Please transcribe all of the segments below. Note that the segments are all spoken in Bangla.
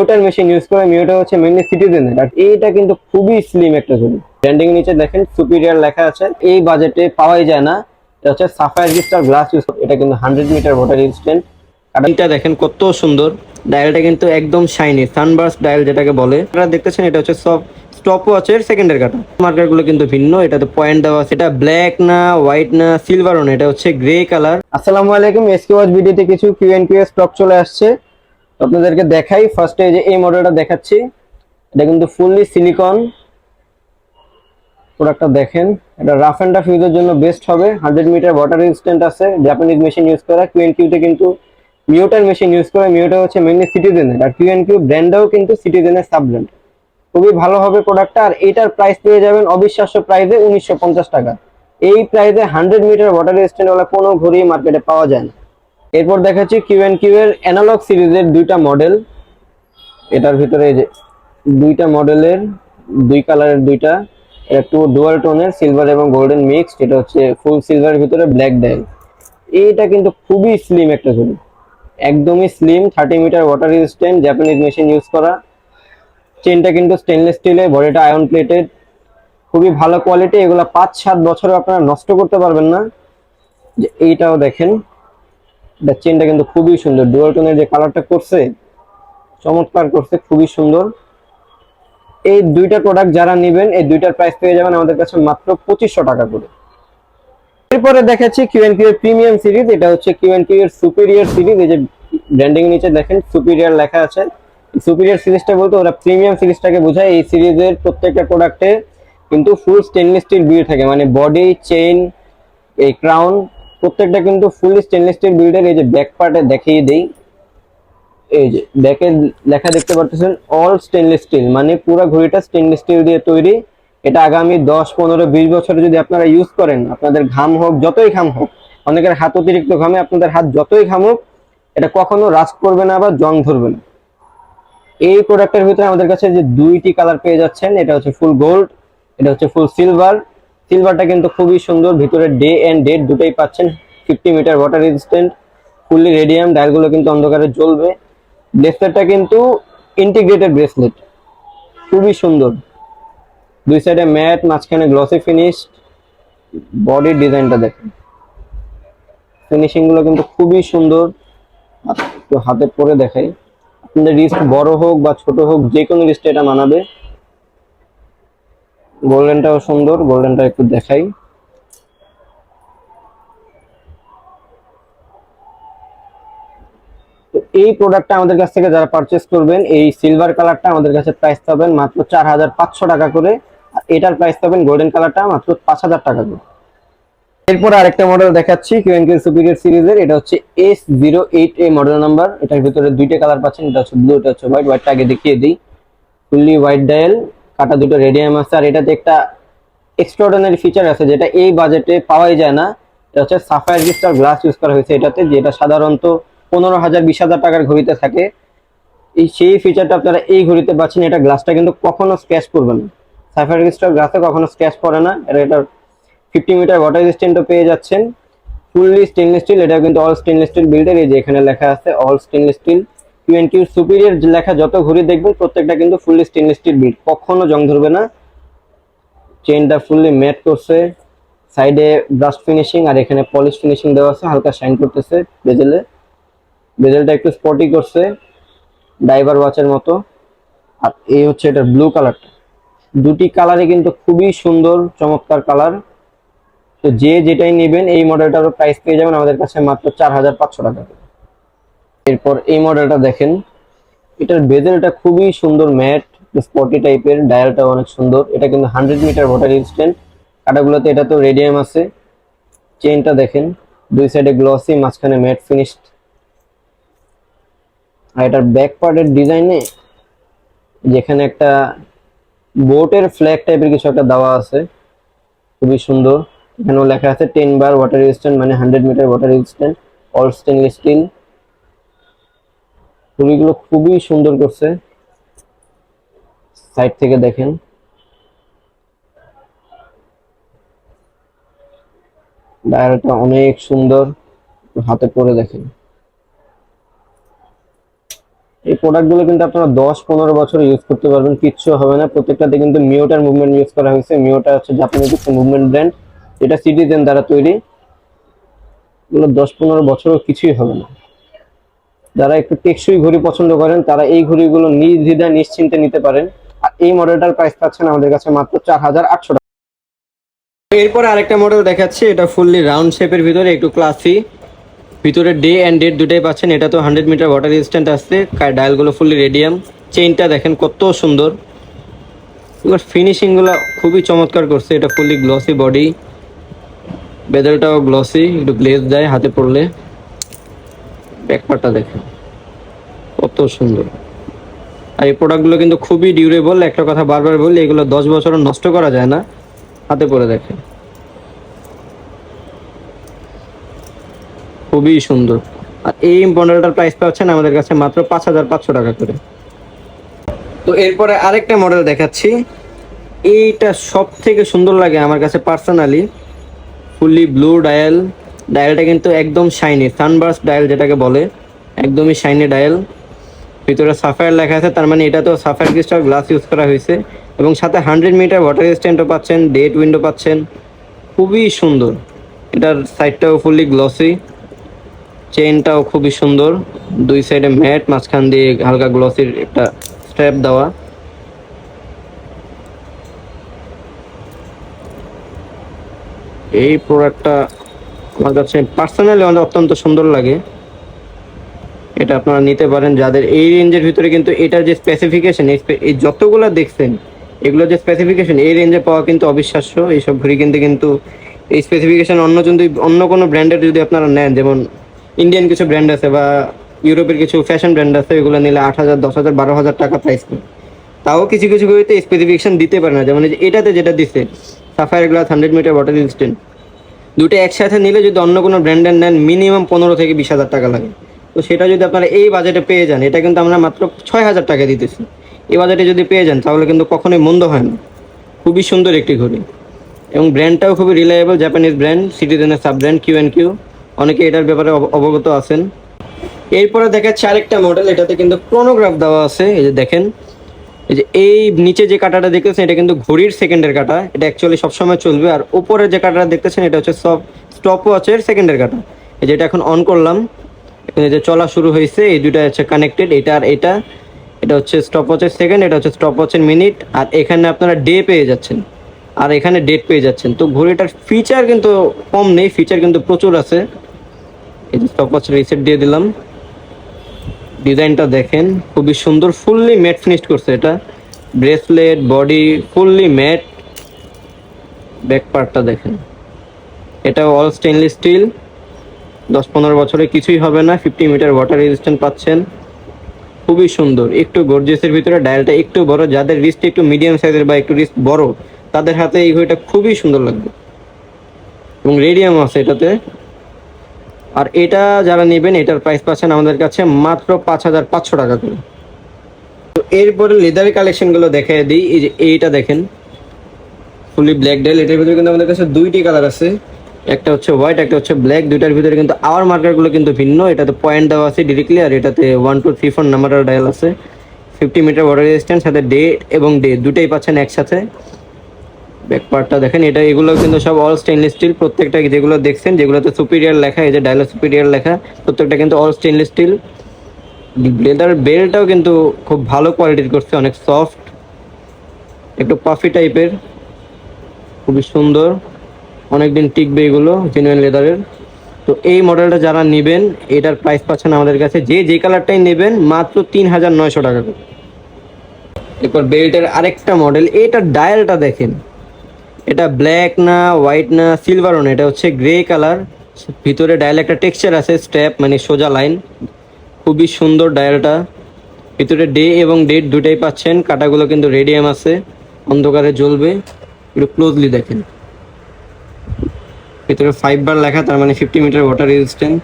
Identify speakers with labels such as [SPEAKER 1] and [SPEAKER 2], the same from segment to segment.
[SPEAKER 1] মিউটার মেশিন ইউজ করে মিউটার হচ্ছে মেনলি সিটিজেনের আর এইটা কিন্তু খুবই স্লিম একটা ঘড়ি ব্র্যান্ডিং নিচে দেখেন সুপিরিয়ার লেখা আছে। এই বাজেটে পাওয়াই যায় না। এটা হচ্ছে সাফায়ার ক্রিস্টাল গ্লাস ইউজ এটা কিন্তু হান্ড্রেড মিটার ওয়াটার রেজিস্ট্যান্ট কাটারটা দেখেন, কত সুন্দর। ডায়ালটা কিন্তু একদম শাইনি সানবার্স ডায়াল যেটাকে বলে। আপনারা দেখতেছেন, এটা হচ্ছে সব স্টপ ওয়াচের সেকেন্ডের কাটা। মার্কারগুলো কিন্তু ভিন্ন। এটাতে পয়েন্ট দেওয়া আছে। এটা ব্ল্যাক না হোয়াইট না সিলভারও না। এটা হচ্ছে গ্রে কালার আসসালামু আলাইকুম। এসকে ওয়াচ ভিডিওতে কিছু কিউ এন্ড কিউ স্টক চলে আসছে। আপনাদেরকে দেখাই ফার্স্টে যে এই মডেলটা দেখাচ্ছি, এটা কিন্তু ফুললি সিলিকন প্রোডাক্টটা দেখেন। এটা রাফ অ্যান্ড টাফ ইউজের জন্য বেস্ট হবে। হান্ড্রেড মিটার ওয়াটার রেজিস্ট্যান্ট আছে জাপানিজ মেশিন ইউজ করা। কিউ এন কিউতে কিন্তু মিউটার মেশিন ইউজ করে। মিউটার হচ্ছে মেনলি সিটিজেনের আর কিউ এন কিউ ব্র্যান্ডটাও কিন্তু সিটিজেনের সাব ব্র্যান্ড খুবই ভালো হবে প্রোডাক্টটা আর এটার প্রাইস পেয়ে যাবেন অবিশ্বাস্য প্রাইসে উনিশশো পঞ্চাশ টাকা। এই প্রাইসে হান্ড্রেড মিটার ওয়াটার রেজিস্ট্যান্ট ওলা কোনো ঘড়ি মার্কেটে পাওয়া যায় না। এরপর দেখাচ্ছি কিউ এন কিউ এর অ্যানালগ সিরিজের দুইটা মডেল এটার ভিতরে যে দুইটা মডেলের দুই কালারের দুইটা। একটু ডুয়াল টোনের সিলভার এবং গোল্ডেন মিক্সড এটা হচ্ছে ফুল সিলভারের ভিতরে ব্ল্যাক ডায়াল এইটা কিন্তু খুবই স্লিম একটা ঘড়ি একদমই slim thirty meter water resistant Japanese machine use করা। চেনটা কিন্তু স্টেনলেস স্টিলের বডিটা আয়রন প্লেটেড খুবই ভালো কোয়ালিটি এগুলো পাঁচ সাত বছরে আপনারা নষ্ট করতে পারবেন না। এইটাও দেখেন। এটা চেনটা কিন্তু খুবই সুন্দর। ডুয়াল টোনের যে কালারটা করছে, চমৎকার করছে, খুবই সুন্দর। এই দুইটা প্রোডাক্ট যারা নেবেন, এই দুইটার প্রাইস পেয়ে যাবেন আমাদের কাছে মাত্র পঁচিশশো টাকা করে। এরপরে দেখাচ্ছি Q N Q premium series এটা হচ্ছে কিউ এন কিউ এর সুপিরিয়ার সিরিজ এই যে ব্র্যান্ডিং নিচে দেখেন সুপিরিয়র লেখা আছে। সুপিরিয়র সিরিজটা বলতে ওরা প্রিমিয়াম সিরিজটাকে বোঝায়, এই সিরিজের প্রত্যেকটা প্রোডাক্টে কিন্তু ফুল স্টেনলেস স্টিল বিল্ড থাকে মানে বডি চেইন এই ক্রাউন প্রত্যেকটা কিন্তু ফুল স্টেনলেস স্টিল বিল্ডের এই যে ব্যাক পার্টে দেখিয়ে দেই। এই যে ব্যাকে লেখা দেখতে পারতেছেন অল স্টেনলেস স্টিল মানে পুরো ঘড়িটা স্টেনলেস স্টিল দিয়ে তৈরি। এটা আগামী দশ, পনেরো, বিশ বছরে যদি আপনারা ইউজ করেন, আপনাদের ঘাম হোক, যতই ঘাম হোক, অনেকের হাত অতিরিক্ত ঘামে, আপনাদের হাত যতই ঘামুক এটা কখনো রাস্ট করবে না বা জং ধরবে না। এই প্রোডাক্টের ভিতরে আমাদের কাছে যে দুইটি কালার পেয়ে যাচ্ছেন, এটা হচ্ছে ফুল গোল্ড এটা হচ্ছে ফুল সিলভার সিলভারটা কিন্তু খুবই সুন্দর, ভিতরে ডে এন্ড ডেট দুটোই পাচ্ছেন fifty meter water resistant fully radium ডায়ালগুলো কিন্তু অন্ধকারে জ্বলবে। ব্রেসলেটটা কিন্তু ইন্টিগ্রেটেড ব্রেসলেট খুবই সুন্দর। দুই সাইডে ম্যাট মাঝখানে গ্লসি ফিনিশ বডির ডিজাইনটা দেখেন। ফিনিশিংগুলো কিন্তু খুবই সুন্দর। একটু হাতে পরে দেখাই। আপনাদের রিস্ট বড় হোক বা ছোট হোক যে কোনো রিস্টে এটা মানাবে। গোল্ডেনটাও সুন্দর, গোল্ডেনটা একটু দেখাই। এই প্রোডাক্টটা আমাদের কাছ থেকে যারা পারচেস করবেন, এই সিলভার কালারটা আমাদের কাছে প্রাইস পাবেন মাত্র চার হাজার পাঁচশো টাকা করে। আর এটার প্রাইস পাবেন গোল্ডেন কালারটা মাত্র পাঁচ হাজার টাকা করে। এরপর আরেকটা মডেল দেখাচ্ছি কিউএনকিউ সুপিরিয়র সিরিজের এটা হচ্ছে S zero eight A model number এটার ভিতরে দুইটা কালার পাচ্ছেন, এটা হচ্ছে ব্লু এটা হচ্ছে হোয়াইট হোয়াইটটা আগে দেখিয়ে দিই। ফুললি হোয়াইট ডায়াল কাটা দুটো রেডিয়াম আছে, আর এটাতে একটা এক্সট্রাঅর্ডিনারি ফিচার আছে, যেটা এই বাজেটে পাওয়াই যায় না। এটা হচ্ছে সাফায়ার ক্রিস্টাল গ্লাস ইউজ করা হয়েছে এটাতে, যেটা সাধারণত পনেরো হাজার, বিশ হাজার টাকার ঘড়িতে থাকে। এই সেই ফিচারটা আপনারা এই ঘড়িতে পাচ্ছেন, এটা গ্লাসটা কিন্তু কখনো স্ক্র্যাচ করবে না। সাফায়ার ক্রিস্টাল গ্লাসে কখনো স্ক্র্যাচ পড়ে না এটা এটার ফিফটি মিটার ওয়াটার রেজিস্ট্যান্টও পেয়ে যাচ্ছেন। ফুললি স্টেনলেস স্টিল এটা কিন্তু অল স্টেনলেস স্টিল বিল্ডের এই যে এখানে লেখা আছে all stainless steel Q superior লেখা যত ঘড়ি দেখবেন, প্রত্যেকটা কিন্তু ফুললি স্টেনলেস স্টিল বিল্ড কখনো জং ধরবে না। চেনটা ফুললি ম্যাট করছে। সাইডে ব্রাশ ফিনিশিং আর এখানে পলিশ ফিনিশিং দেওয়া আছে, হালকা শাইন করতেছে বেজেলে বেজেলটা একটু স্পটি করছে ডাইভার ওয়াচের মতো। আর এই হচ্ছে এটার ব্লু কালারটা দুটি কালারই কিন্তু খুবই সুন্দর, চমৎকার কালার তো যে যেটাই নেবেন, এই মডেলটারও প্রাইস পেয়ে যাবেন আমাদের কাছে মাত্র চার হাজার পাঁচশো টাকা। এরপর এই মডেলটা দেখেন। এটার বেজেলটা খুবই সুন্দর ম্যাট স্পটি টাইপের ডায়ালটা অনেক সুন্দর। এটা কিন্তু হান্ড্রেড মিটার ওয়াটার ইনস্ট্যান্ট কাটাগুলোতে এটা তো রেডিয়াম আছে। চেনটা দেখেন, দুই সাইডে গ্লসি মাঝখানে ম্যাট ফিনিশড আর এটার ব্যাক পার্টের ডিজাইনে যেখানে একটা বোটের ফ্ল্যাগ টাইপের কিছু একটা দেওয়া আছে, খুবই সুন্দর। এখানেও লেখা আছে টেন বার ওয়াটার রেজিস্ট্যান্ট মানে hundred meter water resistant all stainless steel ঘড়িগুলো খুবই সুন্দর করছে। সাইড থেকে দেখেন। ডায়ালটা অনেক সুন্দর। হাতে পরে দেখেন। এই প্রোডাক্টগুলো কিন্তু আপনারা দশ, পনেরো বছর ইউজ করতে পারবেন, কিচ্ছু হবে না। প্রত্যেকটাতে কিন্তু মিওটার মুভমেন্ট ইউজ করা হয়েছে। মিওটা হচ্ছে জাপানিজ মুভমেন্ট ব্র্যান্ড এটা সিটিজেন দ্বারা তৈরি। এগুলো দশ, পনেরো বছরও কিছুই হবে না। যারা একটু টেকসই ঘড়ি পছন্দ করেন, তারা এই ঘড়িগুলো নির্দ্বিধায় নিশ্চিন্তে নিতে পারেন। আর এই মডেলটার প্রাইস পাচ্ছেন আমাদের কাছে মাত্র চার হাজার আটশো টাকা। এরপরে আরেকটা মডেল দেখাচ্ছি, এটা ফুললি রাউন্ড শেপের ভিতরে, একটু ক্লাসি ভিতরে ডে অ্যান্ড ডেট দুটাই পাচ্ছেন, এটা তো হান্ড্রেড মিটার ওয়াটার রেজিস্ট্যান্ট আসছে ডায়ালগুলো ফুললি রেডিয়াম চেইনটা দেখেন কত সুন্দর। এবার ফিনিশিংগুলো খুবই চমৎকার করছে, এটা ফুললি গ্লসি বডি বেদেলটাও গ্লসি একটু গ্লেজ দেয় হাতে পড়লে। ব্যাকপারটা দেখেন। কত সুন্দর। আর এই প্রোডাক্টগুলো কিন্তু খুবই ডিউরেবল একটা কথা বারবার বলি, এগুলো দশ বছরও নষ্ট করা যায় না। হাতে পরে দেখেন। খুবই সুন্দর। আর এই মডেলটার প্রাইস পাচ্ছেন আমাদের কাছে মাত্র পাঁচ হাজার পাঁচশো টাকা করে। তো এরপরে আরেকটা মডেল দেখাচ্ছি। এইটা সব থেকে সুন্দর লাগে আমার কাছে পার্সোনালি ফুললি ব্লু ডায়াল ডায়ালটা কিন্তু একদম শাইনি সানবার্স ডায়াল যেটাকে বলে, একদমই শাইনি ডায়াল। ভিতরে সাফায়ার লেখা আছে, তার মানে এটা তো সাফায়ার ক্রিস্টাল গ্লাস ইউজ করা হয়েছে। এবং সাথে হান্ড্রেড মিটার ওয়াটার স্ট্যান্ডও পাচ্ছেন ডেট উইন্ডো পাচ্ছেন, খুবই সুন্দর। এটার সাইডটাও ফুললি গ্লসি চেইনটাও খুবই সুন্দর। দুই সাইডে ম্যাট মাঝখান দিয়ে হালকা গ্লসির একটা স্ট্র্যাপ দেওয়া। এই প্রোডাক্টটা আমার কাছে পার্সোনালি অত্যন্ত সুন্দর লাগে। এটা আপনারা নিতে পারেন যাদের এই রেঞ্জের ভিতরে কিন্তু এটার যে স্পেসিফিকেশন এই যতগুলো দেখছেন, এগুলো যে স্পেসিফিকেশন এই রেঞ্জে পাওয়া কিন্তু অবিশ্বাস্য। এইসব ঘড়ি কিনতে কিন্তু এই স্পেসিফিকেশন অন্য যদি অন্য কোনো ব্র্যান্ডের যদি আপনারা নেন, যেমন ইন্ডিয়ান কিছু ব্র্যান্ড আছে বা ইউরোপের কিছু ফ্যাশন ব্র্যান্ড আছে, এগুলো নিলে আট হাজার, দশ হাজার, বারো হাজার টাকা প্রাইস তাও কিছু কিছু ঘড়িতে স্পেসিফিকেশন দিতে পারে না। যেমন এটাতে যেটা দিচ্ছে sapphire glass hundred meter water resistant দুটো একসাথে নিলে যদি অন্য কোনো ব্র্যান্ডের নেন, মিনিমাম পনেরো থেকে বিশ হাজার টাকা লাগে। তো সেটা যদি আপনারা এই বাজেটে পেয়ে যান, এটা কিন্তু আমরা মাত্র ছয় হাজার টাকা দিতেছি। এই বাজেটে যদি পেয়ে যান, তাহলে কিন্তু কখনোই মন্দ হয় না। খুবই সুন্দর একটি ঘড়ি। এবং ব্র্যান্ডটাও খুবই reliable Japanese brand সিটিজেনের sub brand Q and Q অনেকে এটার ব্যাপারে অব- অবগত আছেন। এরপরে দেখাচ্ছে আরেকটা মডেল এটাতে কিন্তু ক্রোনোগ্রাফ দেওয়া আছে। এই যে দেখেন এই যে এই নিচে যে কাটাটা দেখতেছেন, এটা কিন্তু ঘড়ির সেকেন্ডের কাটা। এটা অ্যাকচুয়ালি সবসময় চলবে। আর উপরে যে কাটাটা দেখতেছেন, এটা হচ্ছে সব স্টপ ওয়াচের সেকেন্ডের কাটা। এই যে এটা এখন অন করলাম। এখানে যে চলা শুরু হয়েছে, এই দুটা হচ্ছে কানেক্টেড এটা আর এটা। এটা হচ্ছে স্টপ ওয়াচের সেকেন্ড এটা হচ্ছে স্টপ ওয়াচের মিনিট আর এখানে আপনারা ডে পেয়ে যাচ্ছেন। আর এখানে ডেট পেয়ে যাচ্ছেন। তো ঘড়িটার ফিচার কিন্তু কম নেই ফিচার কিন্তু প্রচুর আছে। এই যে স্টপ ওয়াচ রিসেট দিয়ে দিলাম। ডিজাইনটা দেখেন, খুবই সুন্দর ফুললি ম্যাট ফিনিশ করছে এটা। Bracelet body fully matte back পার্টটা দেখেন। এটা অল স্টেনলেস স্টিল দশ পনেরো বছরে কিছুই হবে না ফিফটি মিটার ওয়াটার রেজিস্ট্যান্ট পাচ্ছেন। খুবই সুন্দর, একটু গর্জিয়াসের ভিতরে ডায়ালটা একটু বড়, যাদের রিস্ট একটু মিডিয়াম সাইজের বা একটু রিস্ট বড়, তাদের হাতে এই ঘড়িটা খুবই সুন্দর লাগবে। এবং রেডিয়াম আছে এটাতে। আর এটা যারা নেবেন, এটার প্রাইস পাচ্ছেন আমাদের কাছে মাত্র পাঁচ হাজার পাঁচশো টাকা করে। তো এরপরে লেদারের কালেকশনগুলো দেখে দিই। এই যে এইটা দেখেন ফুলি ব্ল্যাক ডেল এটার ভিতরে কিন্তু আমাদের কাছে দুইটি কালার আছে। একটা হচ্ছে হোয়াইট একটা হচ্ছে ব্ল্যাক দুইটার ভিতরে কিন্তু আওয়ার মার্কারগুলো কিন্তু ভিন্ন। এটাতে পয়েন্ট দেওয়া আছে ডিরেক্টলি আর এটাতে one two three four number dial আছে। ফিফটি মিটার ওয়াটার রেজিস্ট্যান্স সাথে ডে এবং ডে দুটাই পাচ্ছেন একসাথে। ব্যাক পার্টটা দেখেন, এটা এগুলো কিন্তু সব অল স্টেনলেস স্টিল প্রত্যেকটা যেগুলো দেখছেন, যেগুলোতে সুপিরিয়ার লেখা, এই যে ডায়াল সুপিরিয়ার লেখা, প্রত্যেকটা কিন্তু অল স্টেনলেস স্টিল লেদার বেল্টটাও কিন্তু খুব ভালো কোয়ালিটির করছে, অনেক সফট একটু পাফি টাইপের খুবই সুন্দর, অনেকদিন টিকবে এগুলো জেনুইন লেদারের তো এই মডেলটা যারা নেবেন, এটার প্রাইস পাচ্ছেন আমাদের কাছে, যে যে কালারটাই নেবেন, মাত্র তিন হাজার নয়শো টাকা করে। এরপর বেল্টের আরেকটা মডেল এটার ডায়ালটা দেখেন এটা ব্ল্যাক না হোয়াইট না সিলভারও না, এটা হচ্ছে গ্রে কালার ভিতরে ডায়াল একটা টেক্সচার আছে স্ট্যাপ মানে সোজা লাইন খুবই সুন্দর ডায়ালটা ভিতরে ডে এবং ডেট দুটাই পাচ্ছেন, কাটাগুলো কিন্তু রেডিয়াম আছে, অন্ধকারে জ্বলবে। একটু ক্লোজলি দেখেন। ভিতরে ফাইভ বার লেখা, তার মানে ফিফটি মিটার ওয়াটার রেজিস্ট্যান্ট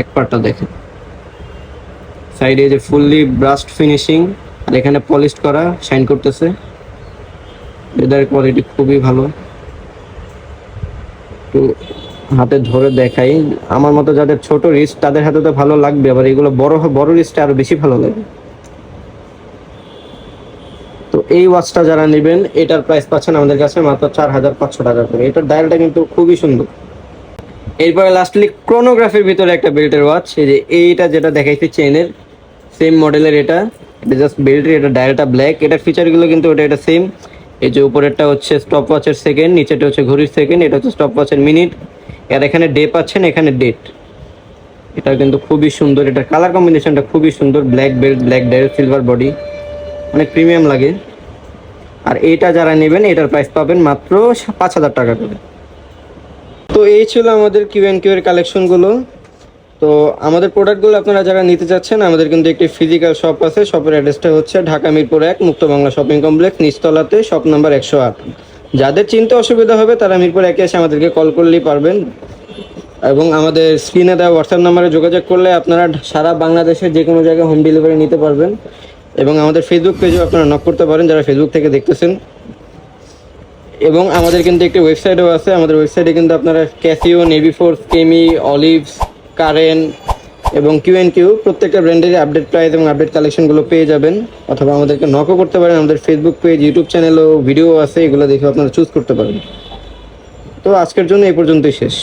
[SPEAKER 1] এক পার্টটা দেখেন। সাইডে যে ফুললি ব্রাস্ট ফিনিশিং আর এখানে পলিশ করা শাইন করতেছে। লেদার কোয়ালিটি খুবই ভালো। তো হাতে ধরে দেখাই। আমার মতো যাদের ছোট রিস্ট তাদের হাতে তো ভালো লাগবে, আবার এগুলো বড় বড় রিস্টে আরও বেশি ভালো লাগে। তো এই ওয়াচটা যারা নেবেন, এটার প্রাইস পাচ্ছেন আমাদের কাছে মাত্র চার হাজার পাঁচশো টাকা করে। এটার ডায়ালটা কিন্তু খুবই সুন্দর। এরপরে লাস্টলি ক্রোনোগ্রাফির ভিতরে একটা বেল্টের ওয়াচ এই যে এইটা যেটা দেখাইছি চেনের সেম মডেলের এটা। এটা জাস্ট বেল্টের এটা ডায়ালটা ব্ল্যাক এটার ফিচারগুলো কিন্তু ওটা, এটা সেম এই যে উপরেরটা হচ্ছে স্টপ ওয়াচের সেকেন্ড নিচেটা হচ্ছে ঘড়ির সেকেন্ড এটা হচ্ছে স্টপ ওয়াচের মিনিট আর এখানে ডে পাচ্ছেন, এখানে ডেট এটা কিন্তু খুবই সুন্দর এটার কালার কম্বিনেশনটা খুবই সুন্দর black belt black dial silver body অনেক প্রিমিয়াম লাগে। আর এটা যারা নেবেন, এটার প্রাইস পাবেন মাত্র পাঁচ হাজার টাকা করে। তো এই ছিল আমাদের কিউ অ্যান্ড কিউ এর কালেকশনগুলো তো আমাদের প্রোডাক্টগুলো আপনারা যারা নিতে চাচ্ছেন, আমাদের কিন্তু একটি ফিজিক্যাল শপ আছে। শপের অ্যাড্রেসটা হচ্ছে ঢাকা মিরপুর এক, মুক্ত বাংলা শপিং কমপ্লেক্স নিচতলাতে শপ নাম্বার একশো আট। যাদের চিনতে অসুবিধা হবে, তারা মিরপুর একে এসে আমাদেরকে কল করলেই পারবেন। এবং আমাদের স্ক্রিনে দেওয়া হোয়াটসঅ্যাপ নাম্বারে যোগাযোগ করলে আপনারা সারা বাংলাদেশের যে কোনো জায়গায় হোম ডেলিভারি নিতে পারবেন। এবং আমাদের ফেসবুক পেজেও আপনারা নক করতে পারেন, যারা ফেসবুক থেকে দেখতেছেন। এবং আমাদের কিন্তু একটি ওয়েবসাইটও আছে। আমাদের ওয়েবসাইটে কিন্তু আপনারা ক্যাসিও নেভি ফোর্স কেমি অলিভস কারেন এবং কিউ এন কিউ প্রত্যেকটা ব্র্যান্ডের আপডেট প্রাইস এবং আপডেট কালেকশনগুলো পেয়ে যাবেন। অথবা আমাদেরকে নকও করতে পারেন, আমাদের ফেসবুক পেজ ইউটিউব চ্যানেলও ভিডিও আছে, এগুলো দেখে আপনারা চুজ করতে পারেন তো আজকের জন্য এই পর্যন্তই শেষ।